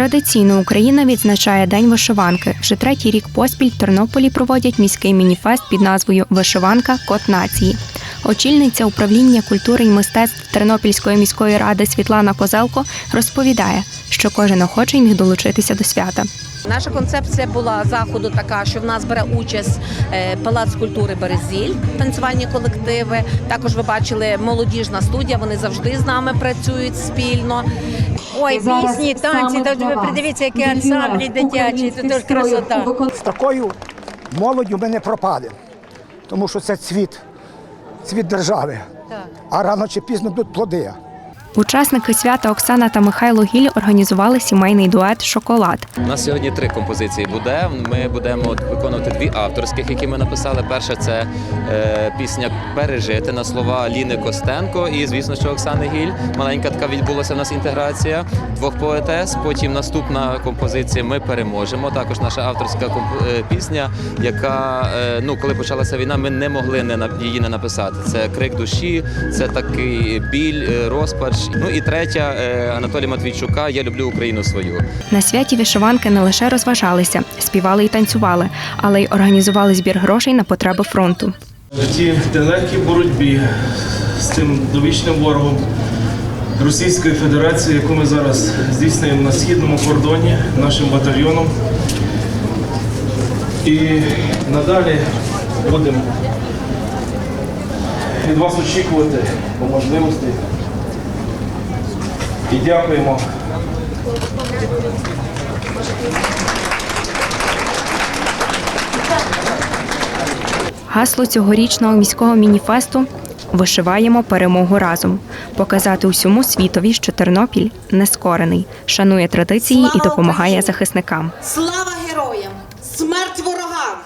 Традиційно Україна відзначає День вишиванки. Вже третій рік поспіль в Тернополі проводять міський мініфест під назвою Вишиванка Код нації. Очільниця управління культури і мистецтв Тернопільської міської ради Світлана Козелко розповідає, що кожен охочий міг долучитися до свята. Наша концепція була заходу така, що в нас бере участь е, Палац культури Березіль, танцювальні колективи. Також ви бачили молодіжна студія. Вони завжди з нами працюють спільно. Ой, пісні, танці, та ви придивіться, які ансамблі дитячі, це теж красота. З такою молоддю ми не пропали, тому що це цвіт, цвіт держави. А рано чи пізно будуть плоди. Учасники свята Оксана та Михайло Гіль організували сімейний дует Шоколад. У нас сьогодні три композиції буде. Ми будемо виконувати дві авторських, які ми написали. Перша це е, пісня Пережити на слова Ліни Костенко і, звісно, що Оксани Гіль. Маленька така відбулася у нас інтеграція двох поетес. Потім наступна композиція Ми переможемо. Також наша авторська е, пісня, яка е, ну коли почалася війна, ми не могли не її не написати. Це крик душі, це такий біль, е, розпач. Ну і третя е, Анатолія Матвійчука Я люблю Україну свою. На святі вишиванки не лише розважалися, співали і танцювали, але й організували збір грошей на потреби фронту. В тій нелегкій боротьбі з цим довічним ворогом Російської Федерації, яку ми зараз здійснюємо на східному кордоні нашим батальйоном. І надалі будемо від вас очікувати по можливості. І дякуємо. Гасло цьогорічного міського мініфесту Вишиваємо перемогу разом, показати усьому світові, що Тернопіль нескорений, шанує традиції і допомагає захисникам. Слава героям! Смерть ворогам!